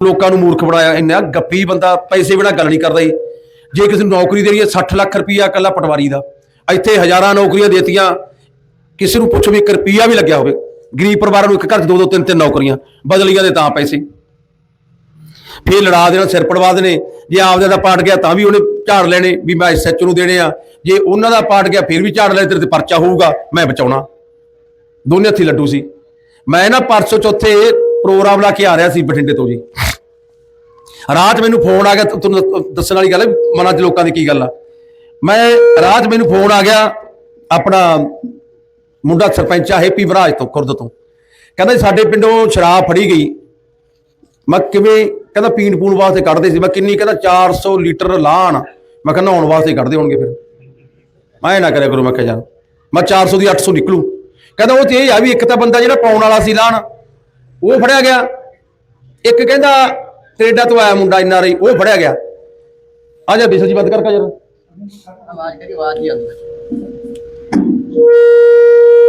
ਲੋਕਾਂ ਨੂੰ ਮੂਰਖ ਬਣਾਇਆ ਇੰਨਾ ਗੱਪੀ ਬੰਦਾ ਪੈਸੇ ਬਿਨਾ ਗੱਲ ਨਹੀਂ ਕਰਦਾ ਜੀ। ਜੇ ਕਿਸੇ ਨੂੰ ਨੌਕਰੀ ਦੇਣੀ ਹੈ 60 ਲੱਖ ਰੁਪਈਆ ਇਕੱਲਾ ਪਟਵਾਰੀ ਦਾ, ਇੱਥੇ ਹਜ਼ਾਰਾਂ ਨੌਕਰੀਆਂ ਦੇਤੀਆਂ, ਕਿਸੇ ਨੂੰ ਪੁੱਛੋ ਵੀ ਇੱਕ ਰੁਪਈਆ ਵੀ ਲੱਗਿਆ ਹੋਵੇ, ਗਰੀਬ ਪਰਿਵਾਰਾਂ ਨੂੰ ਇੱਕ ਘਰ 'ਚ ਦੋ ਦੋ ਤਿੰਨ ਤਿੰਨ ਨੌਕਰੀਆਂ, ਬਦਲੀਆਂ ਦੇ ਤਾਂ ਪੈਸੇ। ਫੇਰ ਲੜਾ ਦੇਣਾ, ਸਿਰ ਪੜਵਾ ਦੇਣੇ, ਜੇ ਆਪਦੇ ਦਾ ਪਾਟ ਗਿਆ ਤਾਂ ਵੀ ਉਹਨੇ ਝਾੜ ਲੈਣੇ, ਵੀ ਮੈਂ ਐਸਐਚਓ ਨੂੰ ਦੇਣੇ ਆ। ਜੇ ਉਹਨਾਂ ਦਾ ਪਾਟ ਗਿਆ ਫਿਰ ਵੀ ਝਾੜ ਲੈ, ਤੇਰੇ ਤੇ ਪਰਚਾ ਹੋਊਗਾ, ਮੈਂ ਬਚਾਉਣਾ। ਦੋਨੇ ਹੱਥੀ ਲੱਡੂ ਸੀ। ਮੈਂ ਨਾ ਪਰਸੋਂ ਚੌਥੇ ਪ੍ਰੋਗਰਾਮ ਲਾ ਕੇ ਆ ਰਿਹਾ ਸੀ ਬਠਿੰਡੇ ਤੋਂ ਜੀ। ਰਾਤ ਮੈਨੂੰ ਫੋਨ ਆ ਗਿਆ ਤੁਹਾਨੂੰ ਦੱਸਣ ਵਾਲੀ ਗੱਲ ਹੈ ਵੀ ਮਨਾਂ 'ਚ ਲੋਕਾਂ ਦੀ ਕੀ ਗੱਲ ਆ। ਮੈਂ ਰਾਤ ਮੈਨੂੰ ਫੋਨ ਆ ਗਿਆ, ਆਪਣਾ ਮੁੰਡਾ ਸਰਪੰਚ ਆ, ਹੈਪੀ ਬਰਾਜ ਤੋਂ, ਖੁਰਦ ਤੋਂ। ਕਹਿੰਦਾ ਸਾਡੇ ਪਿੰਡੋਂ ਸ਼ਰਾਬ ਫੜੀ ਗਈ। ਮੈਂ ਕਿਵੇਂ, ਕਹਿੰਦਾ ਪੀਣ ਪੂਣ ਵਾਸਤੇ ਕੱਢਦੇ ਸੀ, ਮੈਂ ਕਿੰਨੀ, ਕਹਿੰਦਾ 400 ਲੀਟਰ ਲਾਣ। ਮੈਂ ਕਹਿੰਦਾ ਨਹਾਉਣ ਵਾਸਤੇ ਕੱਢਦੇ ਹੋਣਗੇ ਫਿਰ। ਮੈਂ ਇਹ ਨਾ ਕਰਿਆ ਕਰੋ, ਮੈਂ ਕਿਹਾ ਯਾਰ, ਮੈਂ 400 ਦੀ 800 ਨਿਕਲੂ। ਕਹਿੰਦਾ ਉਹ ਤੇ ਇਹ ਆ ਵੀ ਇੱਕ ਤਾਂ ਬੰਦਾ ਜਿਹੜਾ ਪਾਉਣ ਵਾਲਾ ਸੀ ਲਾਣ, ਉਹ ਫੜਿਆ ਗਿਆ। ਇੱਕ ਕਹਿੰਦਾ ਕੈਨੇਡਾ ਤੋਂ ਆਇਆ ਮੁੰਡਾ ਇੰਨਾ ਰਹੀ ਉਹ ਫੜਿਆ ਗਿਆ। ਆ ਜਾ ਬਿਸਲ ਜੀ ਬੰਦ ਕਰ ਕਾ ਯਾਰ ਆਵਾਜ਼ ਕਰੀ ਆਵਾਜ਼ ਹੀ ਆਉਂਦੀ।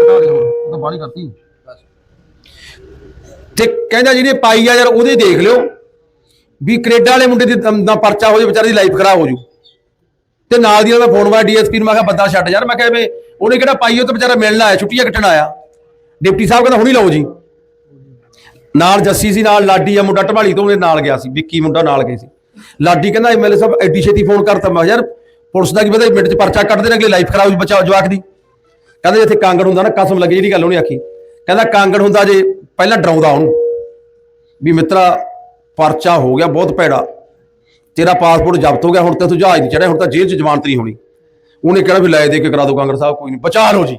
ਉਹ ਤਾਂ ਬਾਹਲੀ ਕਰਤੀ। ਤੇ ਕਹਿੰਦਾ ਜਿਹਨੇ ਪਾਈ ਆ ਯਾਰ ਉਹਦੇ ਦੇਖ ਲਿਓ ਵੀ ਕੈਨੇਡਾ ਵਾਲੇ ਮੁੰਡੇ ਦੀ ਦਾ ਪਰਚਾ ਹੋ ਜੇ ਵਿਚਾਰੇ ਦੀ ਲਾਈਫ ਖਰਾਬ ਹੋ ਜੂ ਤੇ ਨਾਲ ਦੀ ਨਾਲ ਮੈਂ ਫੋਨ ਮਾਰਿਆ ਡੀਐਸਪੀ ਨੂੰ ਮੈਂ ਕਿਹਾ ਬੰਦਾ ਛੱਡ ਯਾਰ। ਮੈਂ ਕਿਹਾ ਵੀ ਉਹਨੇ ਕਿਹੜਾ ਪਾਈ ਉਹ ਤਾਂ ਵਿਚਾਰਾ ਮਿਲਣ ਆਇਆ ਛੁੱਟੀਆਂ ਕੱਟਣ ਆਇਆ। ਡਿਪਟੀ ਸਾਹਿਬ ਕਹਿੰਦਾ ਹੁਣੀ ਲਓ ਜੀ। ਨਾਲ ਜੱਸੀ ਸੀ, ਨਾਲ ਲਾਡੀ, ਆ ਮੁੰਡਾ ਢਵਾਲੀ ਤੋਂ ਉਹਦੇ ਨਾਲ ਗਿਆ ਸੀ, ਵਿੱਕੀ ਮੁੰਡਾ ਨਾਲ ਗਏ ਸੀ। ਲਾਡੀ ਕਹਿੰਦਾ ਐਮਐਲਏ ਸਾਹਿਬ ਐਡੀ ਛੇਤੀ ਫੋਨ ਕਰਤਾ, ਮੈਂ ਯਾਰ ਪੁਲਿਸ ਦਾ ਕੀ ਪਤਾ ਮਿੰਟ ਚ ਪਰਚਾ ਕੱਢ ਦੇਣ ਅਗਲੇ ਲਾਈਫ ਖਰਾਬ ਹੋ ਜਵਾਕ ਦੀ। ਕਹਿੰਦਾ ਜਿੱਥੇ ਕਾਂਗੜ ਹੁੰਦਾ ਨਾ, ਕਸਮ ਲੱਗੇ ਜਿਹੜੀ ਗੱਲ ਉਹਨੇ ਆਖੀ। ਕਹਿੰਦਾ ਕਾਂਗੜ ਹੁੰਦਾ ਜੇ ਪਹਿਲਾਂ ਡਰਾਉਂਦਾ ਉਹਨੂੰ, ਵੀ ਮਿੱਤਰਾ, ਪਰਚਾ ਹੋ ਗਿਆ, ਬਹੁਤ ਭੈੜਾ। ਤੇਰਾ ਪਾਸਪੋਰਟ ਜ਼ਬਤ ਹੋ ਗਿਆ, ਹੁਣ ਤੇ ਤੂੰ ਜਹਾਜ਼ ਨਹੀਂ ਚੜਿਆ ਹੁਣ ਤਾਂ ਜੇਲ੍ਹ 'ਚ ਜ਼ਮਾਨਤ ਨਹੀਂ ਹੋਣੀ। ਉਹਨੇ ਕਿਹਾ ਵੀ ਲੈ ਦੇ ਕੇ ਕਰਾ ਦੋ ਕਾਂਗੜ ਸਾਹਿਬ, ਕੋਈ ਨਹੀਂ ਬਚਾ ਲਓ ਜੀ।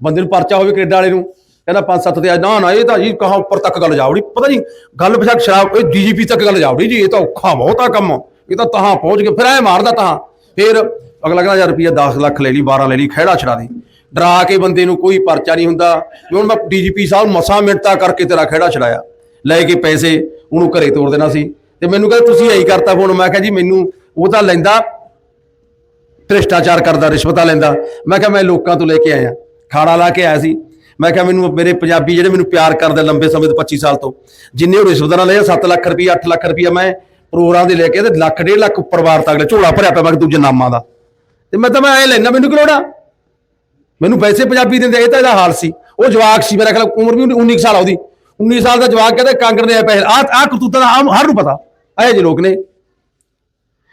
ਬੰਦੇ ਨੂੰ ਪਰਚਾ ਹੋਵੇ ਕੈਨੇਡਾ ਵਾਲੇ ਨੂੰ ਕਹਿੰਦਾ ਪੰਜ ਸੱਤ ਤੇ ਆ, ਨਾ ਨਾ, ਇਹ ਤਾਂ ਜੀ ਕਹਾਂ ਉੱਪਰ ਤੱਕ ਗੱਲ ਜਾਵੜੀ ਪਤਾ ਨਹੀਂ, ਗੱਲ ਬਸ਼ੱਕ ਸ਼ਰਾਬ, ਇਹ ਡੀਜੀਪੀ ਤੱਕ ਗੱਲ ਜਾਵੜੀ ਜੀ, ਇਹ ਤਾਂ ਔਖਾ ਬਹੁਤ ਆ ਕੰਮ। ਇਹ ਤਾਂ ਤਹਾਂ ਪਹੁੰਚ ਕੇ ਫਿਰ ਐ ਮਾਰਦਾ ਤਹਾਂ। ਫਿਰ ਅਗਲਾ ਕਹਿੰਦਾ, ਯਾਰ ਰੁਪਈਆ 10 ਲੱਖ ਲੈ ਲਈ 12 ਲੈ ਲਈ, ਖਹਿੜਾ ਛੜਾ ਦੇ। ਡਰਾ ਕੇ ਬੰਦੇ ਨੂੰ ਕੋਈ ਪਰਚਾ ਨਹੀਂ ਹੁੰਦਾ। ਹੁਣ ਮੈਂ ਡੀਜੀਪੀ ਸਾਹਿਬ ਮਸਾਂ ਮਿੰਟਾਂ ਕਰਕੇ ਤੇਰਾ ਖਹਿੜਾ ਛੜਾਇਆ ਲੈ ਕੇ ਪੈਸੇ, ਉਹਨੂੰ ਘਰੇ ਤੋੜ ਦੇਣਾ ਸੀ। ਤੇ ਮੈਨੂੰ ਕਹਿੰਦਾ, ਤੁਸੀਂ ਐਂ ਕਰਤਾ ਫੋਨ। ਮੈਂ ਕਿਹਾ, ਜੀ, ਮੈਨੂੰ ਉਹ ਤਾਂ ਲੈਂਦਾ, ਭ੍ਰਿਸ਼ਟਾਚਾਰ ਕਰਦਾ, ਰਿਸ਼ਵਤਾਂ ਲੈਂਦਾ। ਮੈਂ ਕਿਹਾ, ਮੈਂ ਲੋਕਾਂ ਤੋਂ ਲੈ ਕੇ ਆਇਆ। ਖਾੜਾ ਲਾ ਕੇ ਆਇਆ ਸੀ। ਮੈਂ ਕਿਹਾ ਮੈਨੂੰ ਮੇਰੇ ਪੰਜਾਬੀ ਜਿਹੜੇ ਮੈਨੂੰ ਪਿਆਰ ਕਰਦੇ ਲੰਬੇ ਸਮੇਂ ਤੋਂ 25 ਸਾਲ ਤੋਂ, ਜਿੰਨੇ ਉਹ ਰਿਸ਼ਵਤਾਂ ਨਾਲ ਲਿਆ 7 ਲੱਖ ਰੁਪਏ 8 ਲੱਖ ਰੁਪਏ ਮੈਂ ਪ੍ਰੋਗਰਾਮ ਦੇ ਲੈ ਕੇ ਤੇ ਲੱਖ, ਡੇਢ ਲੱਖ ਪਰਿਵਾਰ ਤੱਕ ਝੋਲਾ ਭਰਿਆ ਪਿਆ ਮੈਂ ਦੂਜੇ ਨਾਮਾਂ ਦਾ। ਤੇ ਮੈਂ ਤਾਂ ਮੈਂ ਐ ਲੈਣਾ ਮੈਨੂੰ ਕਿਲੋੜਾ ਮੈਨੂੰ ਪੈਸੇ ਪੰਜਾਬੀ ਦਿੰਦੇ ਇਹ ਤਾਂ ਇਹਦਾ ਹਾਲ ਸੀ। ਉਹ ਜਵਾਕ ਸੀ, ਮੇਰਾ ਖਿਆਲ ਉਮਰ ਵੀ 19 ਕੁ ਸਾਲ ਆ ਉਹਦੀ। 19 ਸਾਲ ਦਾ ਜਵਾਕ ਕਹਿੰਦਾ, ਕਾਂਗੜ ਨੇ ਪੈਸੇ ਆ ਆ ਕਰਤੂਤਾਂ ਦਾ ਹਰ ਨੂੰ ਪਤਾ ਆਏ ਜੇ ਲੋਕ ਨੇ।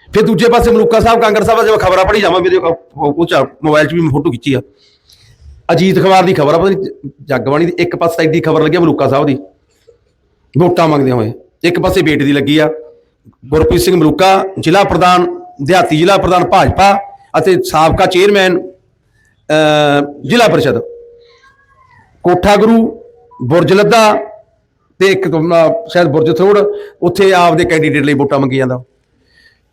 ਫਿਰ ਦੂਜੇ ਪਾਸੇ ਮਲੂਕਾ ਸਾਹਿਬ, ਕਾਂਗੜ ਸਾਹਿਬ ਜਿਵੇਂ ਖਬਰਾਂ ਪੜ੍ਹੀ ਜਾਵਾਂ, ਮੇਰੇ ਉਹ ਮੋਬਾਈਲ 'ਚ ਵੀ ਮੈਂ ਫੋਟੋ ਖਿੱਚੀ ਆ। ਅਜੀਤ ਅਖਬਾਰ ਦੀ ਖਬਰ ਆ ਪਤਾ ਨਹੀਂ ਜਗਬਾਣੀ ਦੀ ਇੱਕ ਪਾਸੇ ਐਡੀ ਖਬਰ ਲੱਗੀ ਆ ਮਲੂਕਾ ਸਾਹਿਬ ਦੀ। ਵੋਟਾਂ ਮੰਗਦੇ ਹੋਏ। ਇੱਕ ਪਾਸੇ ਬੇਟ ਦੀ ਲੱਗੀ ਆ। ਗੁਰਪ੍ਰੀਤ ਸਿੰਘ ਮਲੂਕਾ, ਜ਼ਿਲ੍ਹਾ ਪ੍ਰਧਾਨ, ਦਿਹਾਤੀ ਜ਼ਿਲ੍ਹਾ ਪ੍ਰਧਾਨ ਭਾਜਪਾ ਅਤੇ ਸਾਬਕਾ ਚੇਅਰਮੈਨ ਜ਼ਿਲ੍ਹਾ ਪਰਿਸ਼ਦ। ਕੋਠਾ ਗੁਰੂ, ਬੁਰਜ ਲੱਦਾ ਤੇ ਇੱਕ ਸ਼ਾਇਦ ਬੁਰਜ ਥਰੋੜ, ਉੱਥੇ ਆਪਦੇ ਕੈਂਡੀਡੇਟ ਲਈ ਵੋਟਾਂ ਮੰਗੀ ਜਾਂਦਾ।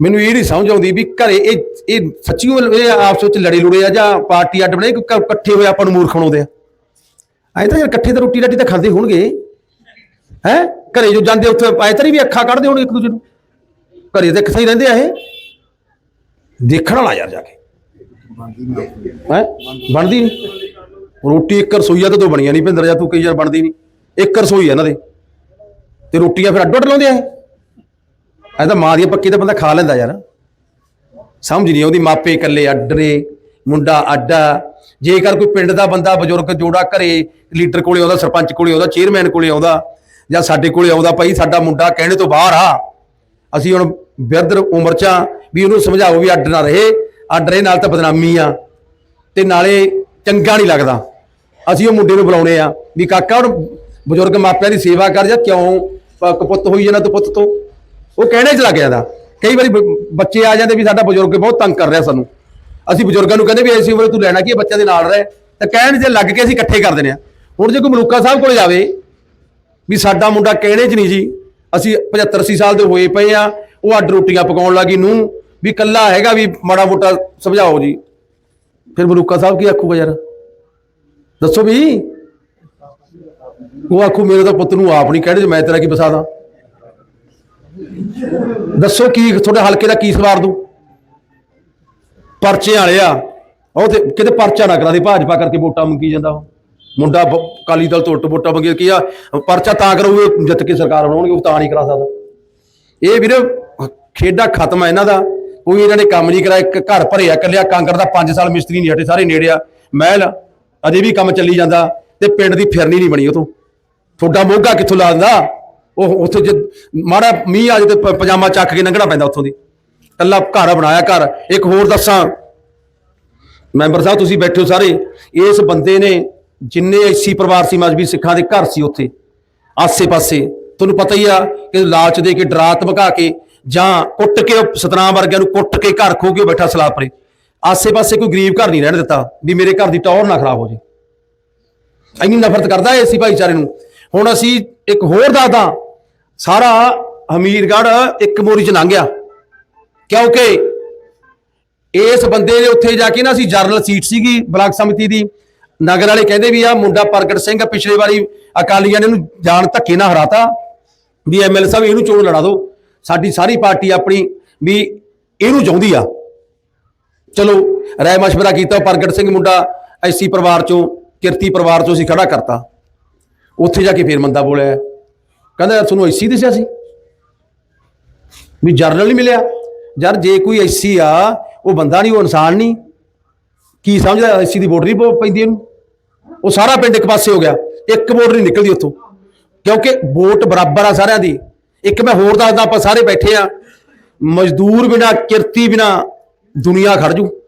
ਮੈਨੂੰ ਇਹ ਨਹੀਂ ਸਮਝ ਆਉਂਦੀ ਵੀ ਘਰੇ ਇਹ ਇਹ ਸੱਚੀ ਇਹ ਆਪਸ ਵਿੱਚ ਲੜੇ ਲੁੜੇ ਆ ਜਾਂ ਪਾਰਟੀ ਅੱਡ ਬਣੇ, ਕਿ ਇਕੱਠੇ ਹੋਏ ਆਪਾਂ ਨੂੰ ਮੂਰਖ ਬਣਾਉਂਦੇ ਆ? ਐਂ ਤਾਂ ਯਾਰ ਇਕੱਠੇ ਤਾਂ ਰੋਟੀ ਰਾਟੀ ਤਾਂ ਖਾਂਦੇ ਹੋਣਗੇ। ਹੈ? ਘਰੇ ਜੋ ਜਾਂਦੇ ਉੱਥੇ, ਐ ਤਾਂ ਨਹੀਂ ਵੀ ਅੱਖਾਂ ਕੱਢਦੇ ਹੋਣਗੇ ਇੱਕ ਦੂਜੇ ਨੂੰ? ਘਰੇ ਤਾਂ ਇਕੱਠੇ ਹੀ ਰਹਿੰਦੇ ਆ ਇਹ। ਦੇਖਣ ਵਾਲਾ ਯਾਰ ਜਾ ਕੇ। ਹੈ? ਬਣਦੀ ਨਹੀਂ ਰੋਟੀ ਇੱਕ ਰਸੋਈਆ ਤਾਂ ਦੋ ਬਣੀਆਂ ਨਹੀਂ ਭਿੰਦਰ ਜਾਂ ਤੂੰ ਕਈ ਯਾਰ ਬਣਦੀ ਨਹੀਂ ਇੱਕ ਰਸੋਈ ਆ ਇਹਨਾਂ ਦੇ। ਤੇ ਰੋਟੀਆਂ ਫਿਰ ਅੱਡ ਅੱਡ ਲਾਉਂਦੇ ਆ ਇਹ? ਐ ਤਾਂ ਮਾਂ ਦੀਆਂ ਪੱਕੀ ਤਾਂ ਬੰਦਾ ਖਾ ਲੈਂਦਾ ਯਾਰ। ਸਮਝ ਨਹੀਂ ਆਉਂਦੀ ਮਾਪੇ ਇਕੱਲੇ ਅੱਡਰੇ, ਮੁੰਡਾ ਅੱਡਾ। ਜੇਕਰ ਕੋਈ ਪਿੰਡ ਦਾ ਬੰਦਾ ਬਜ਼ੁਰਗ ਜੋੜਾ ਘਰੇ, ਲੀਡਰ ਕੋਲੇ ਆਉਂਦਾ, ਸਰਪੰਚ ਕੋਲੇ ਆਉਂਦਾ, ਚੇਅਰਮੈਨ ਕੋਲੇ ਆਉਂਦਾ, ਜਾਂ ਸਾਡੇ ਕੋਲੇ ਆਉਂਦਾ ਭਾਈ, ਸਾਡਾ ਮੁੰਡਾ ਕਹਿਣੇ ਤੋਂ ਬਾਹਰ ਆ। ਅਸੀਂ ਹੁਣ ਬਿਰਧ ਉਮਰ ਚ ਆ, ਵੀ ਉਹਨੂੰ ਸਮਝਾਓ ਵੀ ਅੱਡ ਨਾ ਰਹੇ। ਅੱਡ ਰਹੇ ਨਾਲ ਤਾਂ ਬਦਨਾਮੀ ਆ। ਤੇ ਨਾਲੇ ਚੰਗਾ ਨਹੀਂ ਲੱਗਦਾ। ਅਸੀਂ ਉਹ ਮੁੰਡੇ ਨੂੰ ਬੁਲਾਉਣੇ ਆ, ਵੀ ਕਾਕਾ ਹੁਣ ਬਜ਼ੁਰਗ ਮਾਪਿਆਂ ਦੀ ਸੇਵਾ ਕਰ ਜਾਂ ਕਿਉਂ? ਪ- ਕਪੁੱਤ ਹੋਈ ਜਾਣਾ ਤੂੰ ਪੁੱਤ ਤੋਂ। ਉਹ ਕਹਿਣੇ ਚ ਲੱਗ ਜਾਂਦਾ। ਕਈ ਵਾਰੀ ਬ- ਬੱਚੇ ਆ ਜਾਂਦੇ ਵੀ ਸਾਡਾ ਬਜ਼ੁਰਗ ਬਹੁਤ ਤੰਗ ਕਰ ਰਿਹਾ ਸਾਨੂੰ। ਅਸੀਂ ਬਜ਼ੁਰਗਾਂ ਨੂੰ ਕਹਿੰਦੇ ਵੀ ਐਸੀ ਉਮਰ ਤੂੰ ਲੈਣਾ ਕੀ ਹੈ, ਬੱਚਿਆਂ ਦੇ ਨਾਲ ਰਹਿ। ਤਾਂ ਕਹਿਣ ਜੇ ਲੱਗ ਕੇ ਅਸੀਂ ਇਕੱਠੇ ਕਰ ਦਿੰਦੇ ਆ ਹੁਣ ਜੇ ਕੋਈ ਮਲੂਕਾ ਸਾਹਿਬ ਕੋਲ ਜਾਵੇ, ਵੀ ਸਾਡਾ ਮੁੰਡਾ ਕਹਿਣੇ ਚ ਨਹੀਂ ਜੀ, ਅਸੀਂ 75 80 ਸਾਲ ਦੇ ਹੋਏ ਪਏ ਆ ਉਹ ਅੱਡ ਰੋਟੀਆਂ ਪਕਾਉਣ ਲੱਗੀ ਨੂੰ, ਵੀ ਕੱਲਾ ਹੈਗਾ ਵੀ ਮਾੜਾ ਮੋਟਾ ਸਮਝਾਓ ਜੀ। ਫਿਰ ਮਲੂਕਾ ਸਾਹਿਬ ਕੀ ਆਖੂਗਾ ਯਾਰ? ਦੱਸੋ ਵੀ। ਉਹ ਆਖੂ, ਮੇਰੇ ਤਾਂ ਪੁੱਤ ਨੂੰ ਆਪ ਨਹੀਂ ਕਹਿਣੇ, ਮੈਂ ਤੇਰਾ ਕੀ ਬਸਾਦਾ ਦੱਸੋ ਕੀ, ਤੁਹਾਡੇ ਹਲਕੇ ਦਾ ਕੀ ਸਵਾਰ ਦੂ? ਪਰਚੇ ਵਾਲੇ ਆ। ਉਹ ਤੇ ਕਿਤੇ ਪਰਚਾ ਨਾ ਕਰਾ ਦੇ ਭਾਜਪਾ ਕਰਕੇ ਵੋਟਾਂ ਮੰਗੀ ਜਾਂਦਾ ਉਹ। ਮੁੰਡਾ ਬ- ਅਕਾਲੀ ਦਲ ਤੋਂ ਉੱਟ ਵੋਟਾਂ ਮੰਗੀ ਕੀ ਆ? ਪਰਚਾ ਤਾਂ ਕਰੂਗੇ ਜਿੱਤ ਕੇ ਸਰਕਾਰ ਬਣਾਉਣਗੇ, ਉਹ ਤਾਂ ਨਹੀਂ ਕਰਾ ਸਕਦਾ। ਇਹ ਵੀਰ, ਖੇਡਾ ਖਤਮ ਹੈ ਇਹਨਾਂ ਦਾ। ਕੋਈ ਇਹਨਾਂ ਨੇ ਕੰਮ ਨਹੀਂ ਕਰਾਇਆ, ਇੱਕ ਘਰ ਭਰਿਆ ਕੱਲਿਆ ਕਾਂਗਰ ਦਾ 5 ਸਾਲ ਮਿਸਤਰੀ ਨਹੀਂ ਹਟੇ, ਸਾਰੇ ਨੇੜੇ ਆ। ਮਹਿਲ, ਅਜੇ ਵੀ ਕੰਮ ਚੱਲੀ ਜਾਂਦਾ ਤੇ ਪਿੰਡ ਦੀ ਫਿਰਨੀ ਨਹੀਂ ਬਣੀ ਉਹ ਤੋਂ ਤੁਹਾਡਾ ਮੋਗਾ ਕਿੱਥੋਂ ਲਾ ਦਿੰਦਾ? ਉਹ ਉੱਥੇ ਜੇ ਮਾੜਾ ਮੀਂਹ ਆ ਜੇ ਤੇ ਪਜਾਮਾ ਚੱਕ ਕੇ ਲੰਘਣਾ ਪੈਂਦਾ ਉੱਥੋਂ ਦੀ। ਕੱਲਾ ਘਰ ਬਣਾਇਆ ਘਰ। ਇੱਕ ਹੋਰ ਦੱਸਾਂ। ਮੈਂਬਰ ਸਾਹਿਬ, ਤੁਸੀਂ ਬੈਠੇ ਹੋ ਸਾਰੇ। ਇਸ ਬੰਦੇ ਨੇ ਜਿੰਨੇ ਐਸੀ ਪਰਿਵਾਰ ਸੀ ਮਜਬੀ ਸਿੱਖਾਂ ਦੇ ਘਰ ਸੀ ਉੱਥੇ। ਆਸੇ-ਪਾਸੇ। ਤੁਹਾਨੂੰ ਪਤਾ ਹੀ ਆ ਕਿ ਲਾਲਚ ਦੇ ਕੇ, ਡਰਾ ਧਮਕਾ ਕੇ ਜਾਂ ਕੁੱਟ ਕੇ ਸਤਨਾਮ ਵਰਗਿਆਂ ਨੂੰ ਕੁੱਟ ਕੇ ਘਰ ਖੋ ਕੇ ਉਹ ਬੈਠਾ ਸਲਾਬ ਪਰੇ। ਆਸੇ-ਪਾਸੇ ਕੋਈ ਗਰੀਬ ਘਰ ਨਹੀਂ ਰਹਿਣ ਦਿੱਤਾ ਵੀ ਮੇਰੇ ਘਰ ਦੀ ਟੌਰ ਨਾ ਖਰਾਬ ਹੋ ਜੇ। ਇੰਨੀ ਨਫ਼ਰਤ ਕਰਦਾ ਹੈ ਐਸੀ ਭਾਈਚਾਰੇ ਨੂੰ। ਹੁਣ ਅਸੀਂ ਇੱਕ ਹੋਰ ਦਾਦਾ ਸਾਰਾ ਹਮੀਰਗੜ੍ਹ ਇੱਕ ਮੋਰੀ ਚ ਲੰਘ ਗਿਆ। ਕਿਉਂਕਿ ਇਸ ਬੰਦੇ ਨੇ ਉੱਥੇ ਜਾ ਕੇ ਨਾ ਅਸੀਂ ਜਰਨਲ ਸੀਟ ਸੀਗੀ ਬਲਾਕ ਸਮਿਤੀ ਦੀ। ਨਗਰ ਵਾਲੇ ਕਹਿੰਦੇ ਵੀ ਆ, ਮੁੰਡਾ ਪ੍ਰਗਟ ਸਿੰਘ ਪਿਛਲੇ ਵਾਰੀ ਅਕਾਲੀਆਂ ਨੇ ਇਹਨੂੰ ਜਾਣ ਧੱਕੇ ਨਾਲ ਹਰਾਤਾ। ਵੀ ਐਮਐਲ ਸਾਹਿਬ, ਇਹਨੂੰ ਚੋਣ ਲੜਾ ਦਿਓ। ਸਾਡੀ ਸਾਰੀ ਪਾਰਟੀ ਆਪਣੀ ਵੀ ਇਹਨੂੰ ਚਾਹੁੰਦੀ ਆ। ਚਲੋ, ਰਾਏ ਮਸ਼ਵਰਾ ਕੀਤਾ, ਪ੍ਰਗਟ ਸਿੰਘ ਮੁੰਡਾ ਐਸੀ ਪਰਿਵਾਰ ਚੋਂ, ਕਿਰਤੀ ਪਰਿਵਾਰ ਚੋਂ ਅਸੀਂ ਖੜਾ ਕਰਤਾ। ਉੱਥੇ ਜਾ ਕੇ ਫੇਰ ਮੰਦਾ ਬੋਲਿਆ। ਕਹਿੰਦਾ ਯਾਰ ਤੁਹਾਨੂੰ ਐਸੀ ਦਿਸਿਆ ਸੀ? ਵੀ ਜਰਨਲ ਨਹੀਂ ਮਿਲਿਆ। ਯਾਰ ਜੇ ਕੋਈ ਐਸੀ ਆ, ਉਹ ਬੰਦਾ ਨਹੀਂ, ਉਹ ਇਨਸਾਨ ਨਹੀਂ। ਕੀ ਸਮਝਦਾ ਐਸੀ ਦੀ ਵੋਟ ਨਹੀਂ ਪੈਂਦੀ ਇਹਨੂੰ? ਉਹ ਸਾਰਾ ਪਿੰਡ ਇੱਕ ਪਾਸੇ ਹੋ ਗਿਆ। ਇੱਕ ਵੋਟ ਨਹੀਂ ਨਿਕਲਦੀ ਉੱਥੋਂ। ਕਿਉਂਕਿ ਵੋਟ ਬਰਾਬਰ ਆ ਸਾਰਿਆਂ ਦੀ। ਇੱਕ ਮੈਂ ਹੋਰ ਦੱਸਦਾ, ਆਪਾਂ ਸਾਰੇ ਬੈਠੇ ਆ। ਮਜ਼ਦੂਰ ਬਿਨਾ, ਕਿਰਤੀ ਬਿਨਾ ਦੁਨੀਆ ਖੜ ਜੂ।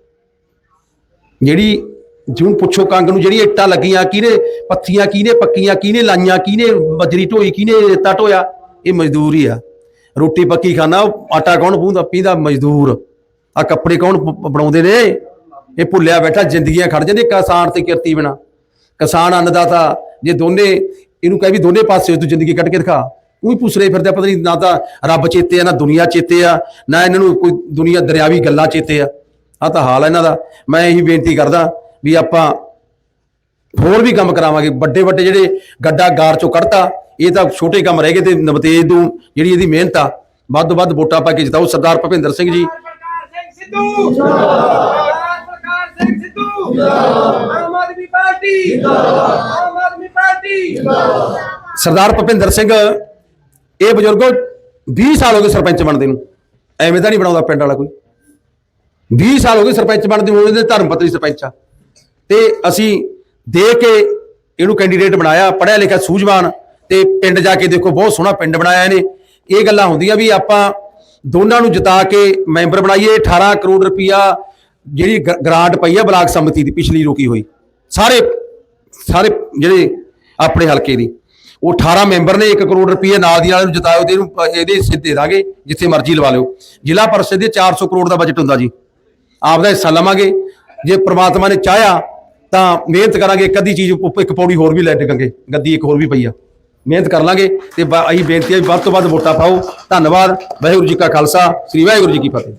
ਜਿਹੜੀ ਜਿਹਨੂੰ ਪੁੱਛੋ ਕੰਗ ਨੂੰ ਜਿਹੜੀ ਇੱਟਾਂ ਲੱਗੀਆਂ, ਕਿਹਨੇ ਪੱਥੀਆਂ, ਕਿਹਨੇ ਪੱਕੀਆਂ, ਕਿਹਨੇ ਲਾਈਆਂ, ਕਿਹਨੇ ਬਜਰੀ ਢੋਈ, ਕਿਹਨੇ ਰੇਤਾ ਢੋਇਆ, ਇਹ ਮਜ਼ਦੂਰ ਹੀ ਆ। ਰੋਟੀ ਪੱਕੀ ਖਾਣਾ, ਆਟਾ ਕੌਣ ਪੂੰਦਾ, ਪੀਂਦਾ ਮਜ਼ਦੂਰ। ਆ ਕੱਪੜੇ ਕੌਣ ਬਣਾਉਂਦੇ ਨੇ? ਇਹ ਭੁੱਲਿਆ ਬੈਠਾ, ਜ਼ਿੰਦਗੀਆਂ ਖੜ ਜਾਂਦੇ ਕਿਸਾਨ ਤੇ ਕਿਰਤੀ ਬਿਨਾ। ਕਿਸਾਨ ਅੰਨਦਾਤਾ, ਜੇ ਦੋਨੇ, ਇਹਨੂੰ ਕਹੇ ਵੀ ਦੋਨੇ ਪਾਸੇ ਤੂੰ ਜ਼ਿੰਦਗੀ ਕੱਢ ਕੇ ਦਿਖਾ। ਉਹੀ ਪੁੱਛਰੇ ਫਿਰਦੇ ਪਤਾ ਨਹੀਂ ਨਾ ਤਾਂ ਰੱਬ ਚੇਤੇ ਆ, ਨਾ ਦੁਨੀਆ ਚੇਤੇ ਆ, ਨਾ ਇਹਨਾਂ ਨੂੰ ਕੋਈ ਦੁਨੀਆ, ਦਰਿਆਵੀ ਗੱਲਾਂ ਚੇਤੇ ਆ। ਆ ਤਾਂ ਹਾਲ ਆ ਇਹਨਾਂ ਦਾ। ਮੈਂ ਇਹੀ ਬੇਨਤੀ ਕਰਦਾ ਵੀ ਆਪਾਂ ਹੋਰ ਵੀ ਕੰਮ ਕਰਾਵਾਂਗੇ। ਵੱਡੇ ਵੱਡੇ ਜਿਹੜੇ ਗੱਡਾ ਗਾਰ ਚੋਂ ਕੱਢਤਾ ਇਹ ਤਾਂ ਛੋਟੇ ਕੰਮ ਰਹਿ ਗਏ ਤੇ ਨਵਤੇਜ ਨੂੰ ਜਿਹੜੀ ਇਹਦੀ ਮਿਹਨਤ ਆ ਵੱਧ ਤੋਂ ਵੱਧ ਵੋਟਾਂ ਪਾ ਕੇ ਜਿਤਾਓ। ਸਰਦਾਰ ਭੁਪਿੰਦਰ ਸਿੰਘ ਜੀ। ਪ੍ਰਕਾਰ ਸਿੰਘ ਸਿੱਧੂ! ਜਿੰਦਾਬਾਦ ਪ੍ਰਕਾਰ ਸਿੰਘ ਸਿੱਧੂ! ਆਮ ਆਦਮੀ ਪਾਰਟੀ! ਜਿੰਦਾਬਾਦ ਆਮ ਆਦਮੀ ਪਾਰਟੀ! ਸਰਦਾਰ ਭੁਪਿੰਦਰ ਸਿੰਘ ਇਹ ਬਜ਼ੁਰਗੋ 20 ਸਾਲ ਹੋ ਗਏ ਸਰਪੰਚ ਬਣਦੇ ਨੂੰ। ਐਵੇਂ ਤਾਂ ਨਹੀਂ ਬਣਾਉਂਦਾ ਪਿੰਡ ਵਾਲਾ ਕੋਈ। 20 ਸਾਲ ਹੋ ਗਏ ਸਰਪੰਚ ਬਣਦੇ ਨੂੰ ਉਹਦੇ ਧਰਮ ਪਤਨੀ ਸਰਪੰਚ ਆ। ਤੇ ਅਸੀਂ ਦੇ ਕੇ ਇਹਨੂੰ ਕੈਂਡੀਡੇਟ ਬਣਾਇਆ, ਪੜ੍ਹਿਆ ਲਿਖਿਆ ਸੂਝਵਾਨ ਤੇ ਪਿੰਡ ਜਾ ਕੇ ਦੇਖੋ ਬਹੁਤ ਸੋਹਣਾ ਪਿੰਡ ਬਣਾਇਆ ਇਹਨੇ। ਇਹ ਗੱਲਾਂ ਹੁੰਦੀਆਂ ਵੀ ਆਪਾਂ ਦੋਨਾਂ ਨੂੰ ਜਿਤਾ ਕੇ ਮੈਂਬਰ ਬਣਾਈਏ 18 ਕਰੋੜ ਰੁਪਈਆ ਜਿਹੜੀ ਗ- ਗ੍ਰਾਂਟ ਪਈ ਆ ਬਲਾਕ ਸੰਮਤੀ ਦੀ ਪਿਛਲੀ ਰੁਕੀ ਹੋਈ। ਸਾਰੇ ਸਾਰੇ ਜਿਹੜੇ ਆਪਣੇ ਹਲਕੇ ਦੀ। ਉਹ 18 ਮੈਂਬਰ ਨੇ 1 ਕਰੋੜ ਰੁਪਏ ਨਾਲ ਦੀ ਨਾਲ ਨੂੰ ਜਿਤਾਇਓ ਤੇ ਇਹਨੂੰ ਇਹਦੇ ਸਿੱਧੇ ਦੇ ਦਾਂਗੇ, ਜਿੱਥੇ ਮਰਜ਼ੀ ਲਵਾ ਲਿਓ। ਜ਼ਿਲ੍ਹਾ ਪਰਿਸ਼ਦ ਦੇ 400 ਕਰੋੜ ਦਾ ਬਜਟ ਹੁੰਦਾ ਜੀ। ਆਪਦਾ ਹਿੱਸਾ ਲਵਾਂਗੇ। ਜੇ ਪ੍ਰਮਾਤਮਾ ਨੇ ਚਾਹਿਆ ਤਾਂ ਮਿਹਨਤ ਕਰਾਂਗੇ, ਇੱਕ ਅੱਧੀ ਚੀਜ਼ ਉੱਪ- ਇੱਕ ਪੌੜੀ ਹੋਰ ਵੀ ਲੈ ਡਿੱਗਾਂਗੇ। ਗੱਦੀ ਇੱਕ ਹੋਰ ਵੀ ਪਈ ਆ। ਮਿਹਨਤ ਕਰ ਲਾਂਗੇ ਤੇ ਅਸੀਂ ਬੇਨਤੀ ਹੈ ਵੀ ਵੱਧ ਤੋਂ ਵੱਧ ਵੋਟਾਂ ਪਾਓ। ਧੰਨਵਾਦ। ਵਾਹਿਗੁਰੂ ਜੀ ਕਾ ਖਾਲਸਾ। ਸ੍ਰੀ ਵਾਹਿਗੁਰੂ ਜੀ ਕੀ ਫਤਿਹ।